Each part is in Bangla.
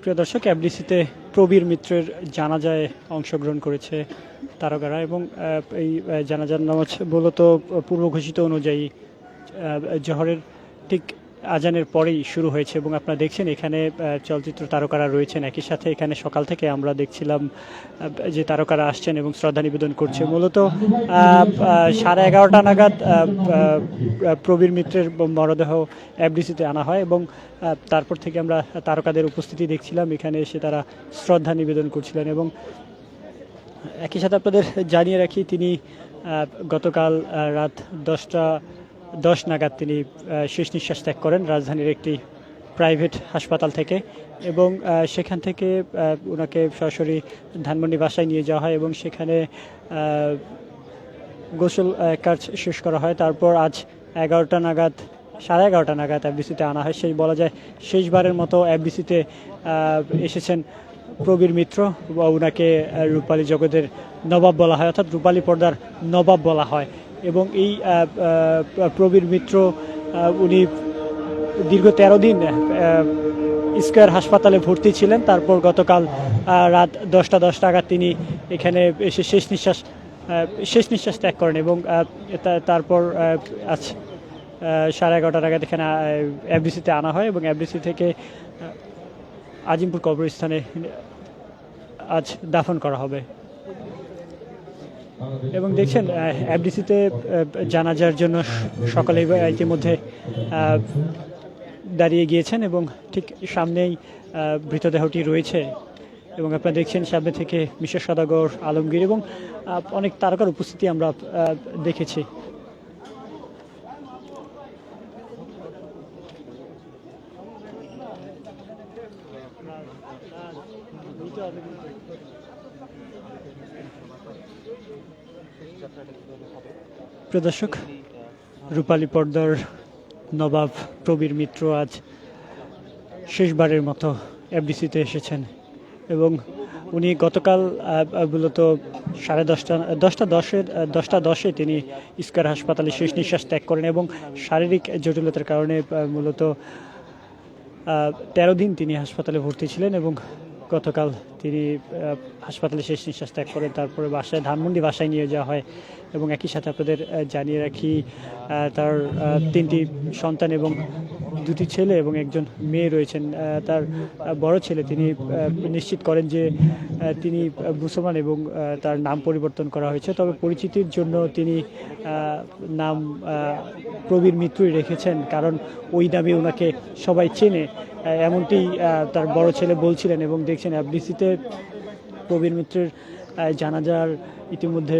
প্রিয় দর্শক, এফডিসিতে প্রবীর মিত্রের জানাজায় অংশগ্রহণ করেছে তারকারা এবং এই জানাজার নামাজ মূলত পূর্ব ঘোষিত অনুযায়ী জহরের ঠিক আজানের পরেই শুরু হয়েছে এবং আপনারা দেখছেন এখানে চলচ্চিত্র তারকারা রয়েছেন একই সাথে। এখানে সকাল থেকে আমরা দেখছিলাম যে তারকারা আসছেন এবং শ্রদ্ধা নিবেদন করছে। মূলত সাড়ে এগারোটা নাগাদ প্রবীর মিত্রের মরদেহ এফডিসিতে আনা হয় এবং তারপর থেকে আমরা তারকাদের উপস্থিতি দেখছিলাম। এখানে এসে তারা শ্রদ্ধা নিবেদন করছিলেন এবং একই সাথে আপনাদের জানিয়ে রাখি, তিনি গতকাল রাত দশটা দশ নাগাদ তিনি শেষ নিঃশ্বাস ত্যাগ করেন রাজধানীর একটি প্রাইভেট হাসপাতাল থেকে এবং সেখান থেকে ওনাকে সরাসরি ধানমন্ডি বাসায় নিয়ে যাওয়া হয় এবং সেখানে গোসল কাজ শেষ করা হয়। তারপর আজ এগারোটা নাগাদ, সাড়ে এগারোটা নাগাদ এফবিসিতে আনা হয়। সেই বলা যায় শেষবারের মতো এফবিসিতে এসেছেন প্রবীর মিত্র ওনাকে রূপালী জগতের নবাব বলা হয়। অর্থাৎ রূপালী পর্দার নবাব বলা হয়। এবং এই প্রবীর মিত্র উনি দীর্ঘ তেরো দিন স্কয়ার হাসপাতালে ভর্তি ছিলেন। তারপর গতকাল রাত দশটা দশ নাগাদ তিনি এখানে এসে শেষ নিঃশ্বাস শেষ নিঃশ্বাস ত্যাগ করেন এবং তারপর আজ সাড়ে এগারোটা নাগাদ এখানে এফডিসিতে আনা হয় এবং এফডিসি থেকে আজিমপুর কবরস্থানে আজ দাফন করা হবে। এবং দেখছেন এফডিসিতে জানাজার জন্য সকালে ইতিমধ্যে দাঁড়িয়ে গিয়েছেন এবং ঠিক সামনেই মৃতদেহটি রয়েছে। এবং আপনারা দেখছেন, সামনে থেকে মিশর সদাগর, আলমগীর এবং অনেক তারকার উপস্থিতি আমরা দেখেছি। প্রিয় দর্শক রূপালী পর্দার নবাব প্রবীর মিত্র আজ শেষবারের মতো এফডিসিতে এসেছেন এবং উনি গতকাল মূলত সাড়ে দশটা দশটা দশের দশটা দশে তিনি ইস্কার হাসপাতালে শেষ নিঃশ্বাস ত্যাগ করেন এবং শারীরিক জটিলতার কারণে মূলত তেরো দিন তিনি হাসপাতালে ভর্তি ছিলেন এবং গতকাল তিনি হাসপাতালে শেষ নিঃশ্বাস ত্যাগ করেন তারপরে বাসায়, ধানমন্ডি বাসায় নিয়ে যাওয়া হয় এবং একই সাথে আপনাদের জানিয়ে রাখি তার তিনটি সন্তান এবং দুটি ছেলে এবং একজন মেয়ে রয়েছেন। তার বড় ছেলে তিনি নিশ্চিত করেন যে তিনি মুসলমান এবং তার নাম পরিবর্তন করা হয়েছে। তবে পরিচিতির জন্য তিনি নাম প্রবীর মিত্রই রেখেছেন, কারণ ওই নামে ওনাকে সবাই চেনে। এমনটি তার বড় ছেলে বলছিলেন এবং দেখছেন এফডিসিতে প্রবীর মিত্রের জানাজার ইতিমধ্যে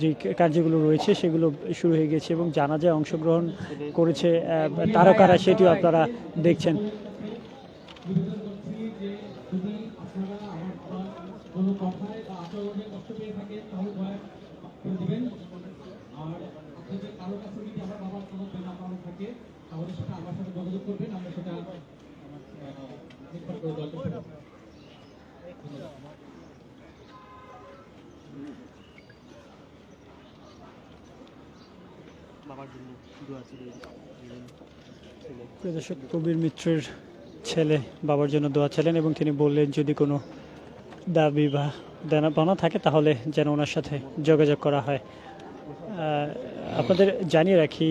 যে কার্যগুলো রয়েছে সেগুলো শুরু হয়ে গেছে এবং জানাজায় অংশগ্রহণ করেছে তারকারা সেটিও আপনারা দেখছেন। আর কারও কাছে যদি আমার বাবার কোনো থাকে, তাহলে সেটা আমার সাথে যোগাযোগ করবেন, আমরা সেটা নির্ভর করে দেওয়ার চেষ্টা করব। প্রিয় দর্শক, প্রবীর মিত্রের ছেলে, বাবার জন্য দোয়া ছিলেন এবং তিনি বললেন, যদি কোনো দাবি বা দেনা পাওনা থাকে, তাহলে যেন ওনার সাথে যোগাযোগ করা হয় আপনাদের জানিয়ে রাখি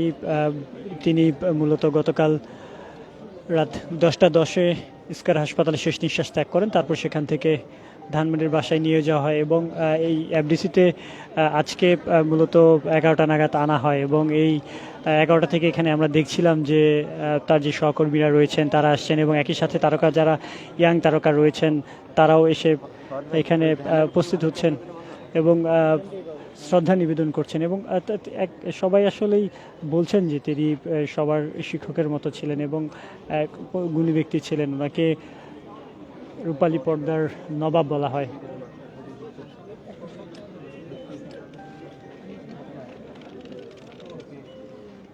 তিনি মূলত গতকাল রাত দশটা দশে স্কার হাসপাতালে শেষ নিঃশ্বাস ত্যাগ করেন। তারপর সেখান থেকে ধানমন্ডির বাসায় নিয়ে যাওয়া হয় এবং এই এফডিসিতে আজকে মূলত এগারোটা নাগাদ আনা হয় এবং এই এগারোটা থেকে এখানে আমরা দেখছিলাম যে তার যে সহকর্মীরা রয়েছেন, তারা আসছেন এবং একই সাথে তারকা যারা ইয়াং তারকা রয়েছেন, তারাও এসে এখানে উপস্থিত হচ্ছেন এবং শ্রদ্ধা নিবেদন করছেন এবং এক- সবাই আসলেই বলছেন যে তিনি সবার শিক্ষকের মতো ছিলেন এবং, এক, গুণী ব্যক্তি ছিলেন। ওনাকে রূপালী পর্দার নবাব বলা হয়।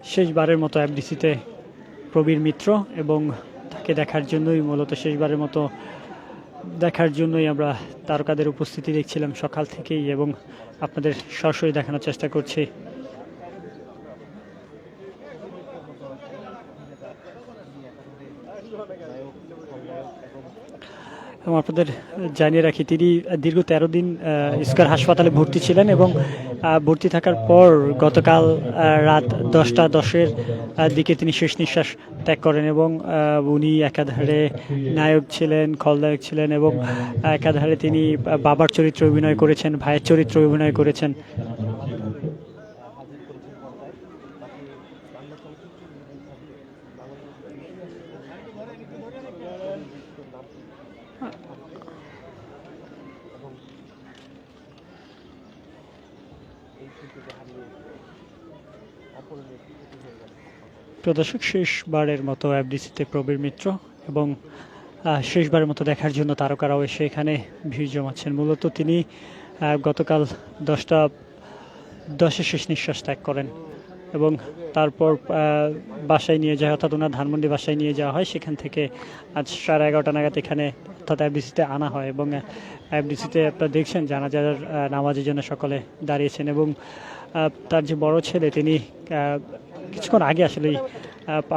শেষবারের মতো এফডিসিতে প্রবীর মিত্র এবং তাকে দেখার জন্যই মূলত শেষবারের মতো দেখার জন্যই আমরা তারকাদের উপস্থিতি দেখছিলাম সকাল থেকেই এবং আপনাদের সরাসরি দেখানোর চেষ্টা করছি। এবং আপনাদের জানিয়ে রাখি, তিনি দীর্ঘ তেরো দিন ইস্কার হাসপাতালে ভর্তি ছিলেন এবং ভর্তি থাকার পর গতকাল রাত দশটা দশের দিকে তিনি শেষ নিঃশ্বাস ত্যাগ করেন এবং উনি একাধারে নায়ক ছিলেন, খলনায়ক ছিলেন এবং একাধারে তিনি বাবার চরিত্রে অভিনয় করেছেন, ভাইয়ের চরিত্রে অভিনয় করেছেন। প্রদর্শক, শেষবারের মতো এফডিসিতে প্রবীর মিত্র এবং শেষবারের মতো দেখার জন্য তারকারাও এসে এখানে ভিড় জমাচ্ছেন। মূলত তিনি গতকাল দশটা দশে শেষ নিঃশ্বাস ত্যাগ করেন। এবং তারপর বাসায় নিয়ে যায়, অর্থাৎ ওনার ধানমন্ডি বাসায় নিয়ে যাওয়া হয়। সেখান থেকে আজ সাড়ে এগারোটা নাগাদ এখানে অর্থাৎ এফডিসিতে আনা হয় এবং এফডিসিতে আপনারা দেখছেন, জানাজার নামাজের জন্য সকলে দাঁড়িয়েছেন এবং তার যে বড় ছেলে, তিনি কিছুক্ষণ আগে আসলেই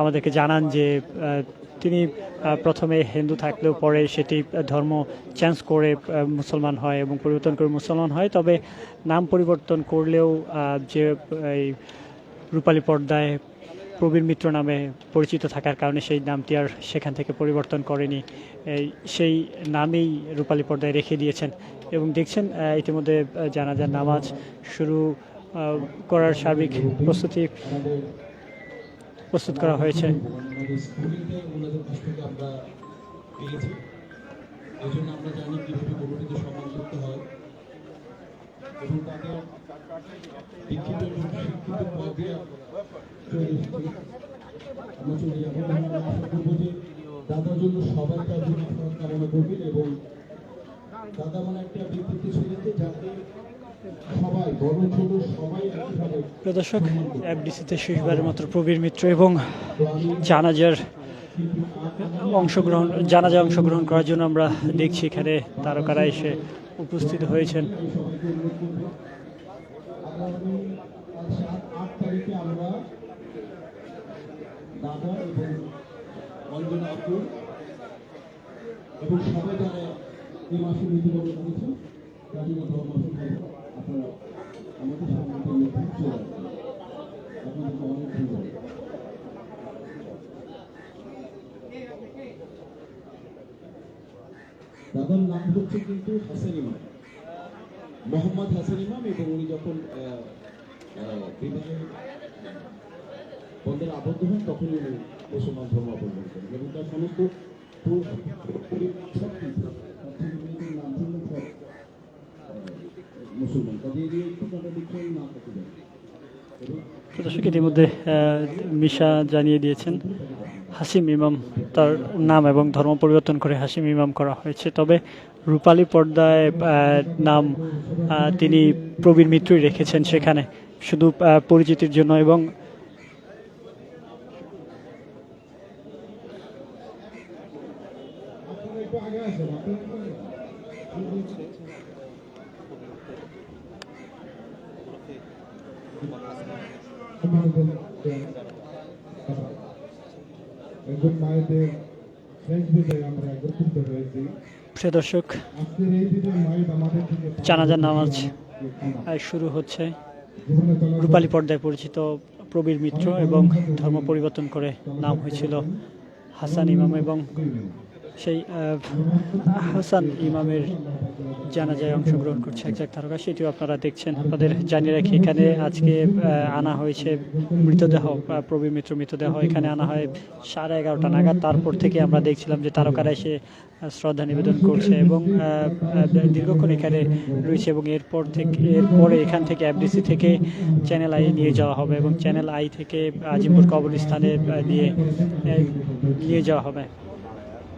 আমাদেরকে জানান যে তিনি প্রথমে হিন্দু থাকলেও পরে সেটি ধর্ম চেঞ্জ করে মুসলমান হয় এবং পরিবর্তন করে মুসলমান হয়। তবে নাম পরিবর্তন করলেও যে, এই রূপালী পর্দায় প্রবীর মিত্র নামে পরিচিত থাকার কারণে সেই নামটি আর সেখান থেকে পরিবর্তন করেনি। সেই নামেই রূপালী পর্দায় রেখে দিয়েছেন এবং দেখছেন ইতিমধ্যে জানাজার নামাজ শুরু করার সার্বিক প্রস্তুতি প্রস্তুত করা হয়েছে। আমরা জানি কীভাবে হয়। দাদার জন্য সবাই তার জন্য কামনা করবেন এবং দাদা মানে একটা ব্যক্তিত্ব ছিলেন যে যাকে সবাই বড় ছোট সবাই একইভাবে প্রদর্শক এফডিসিতে শেষবারের মতো প্রবীর মিত্র এবং জানাজার অংশগ্রহণ, জানাজা অংশগ্রহণ করার জন্য আমরা দেখছি এখানে তারকারা এসে উপস্থিত হয়েছেন। আপনারা আমাদের সামনে চলে দাদার নাম হচ্ছে কিন্তু হাসান ইমাম। মোহাম্মদ হাসান ইমাম এবং উনি যখন বিবাহে বন্ধের আবদ্ধ হন তখন উনি মুসলমান ধর্ম অবলম্বন করেন এবং তার সমস্ত মুসলমান। কাজে এবং ইতিমধ্যে মিশা জানিয়ে দিয়েছেন। হাসিম ইমাম তার নাম এবং ধর্ম পরিবর্তন করে হাসিম ইমাম করা হয়েছে। তবে রূপালী পর্দায় নাম তিনি প্রবীর মিত্রই রেখেছেন সেখানে। শুধু পরিচিতির জন্য এবং আপনারা একটু আগে আসেন আপনারা একটু আগে আসেন। একজন মায়েদের শেষ বিদায় আমরা একত্রিত হয়েছি প্রিয় দর্শক, জানাজার নামাজ শুরু হচ্ছে। রূপালী পর্দায় পরিচিত প্রবীর মিত্র এবং ধর্ম পরিবর্তন করে নাম হয়েছিল হাসান ইমাম এবং সেই হাসান ইমামের জানাজায় অংশগ্রহণ করছে একজাক তারকা, সেটিও আপনারা দেখছেন। আপনাদের জানিয়ে রাখি, এখানে আজকে আনা হয়েছে মৃতদেহ প্রবীর মিত্র মৃতদেহ। এখানে আনা হয় সাড়ে এগারোটা নাগাদ। তারপর থেকে আমরা দেখছিলাম যে তারকারা এসে শ্রদ্ধা নিবেদন করছে এবং দীর্ঘক্ষণ এখানে রয়েছে এবং এরপর থেকে, এরপরে এখান থেকে এফডিসি থেকে চ্যানেল আই নিয়ে যাওয়া হবে এবং চ্যানেল আই থেকে আজিমপুর কবরস্থানে নিয়ে নিয়ে যাওয়া হবে।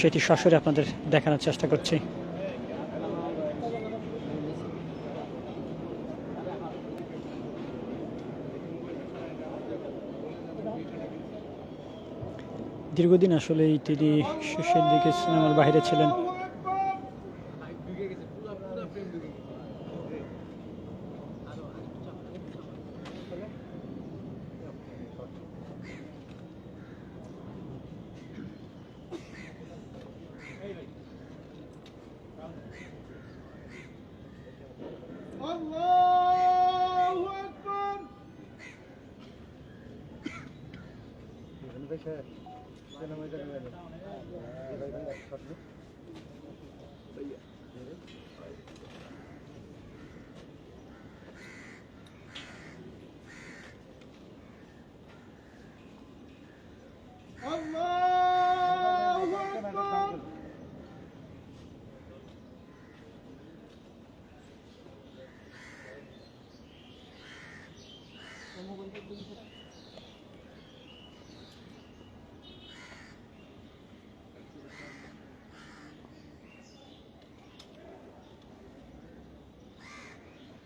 সেটি সরাসরি আপনাদের দেখানোর চেষ্টা করছি। দীর্ঘদিন আসলে তিনি শেষের দিকে সিনেমার বাইরে ছিলেন। বিষয়ে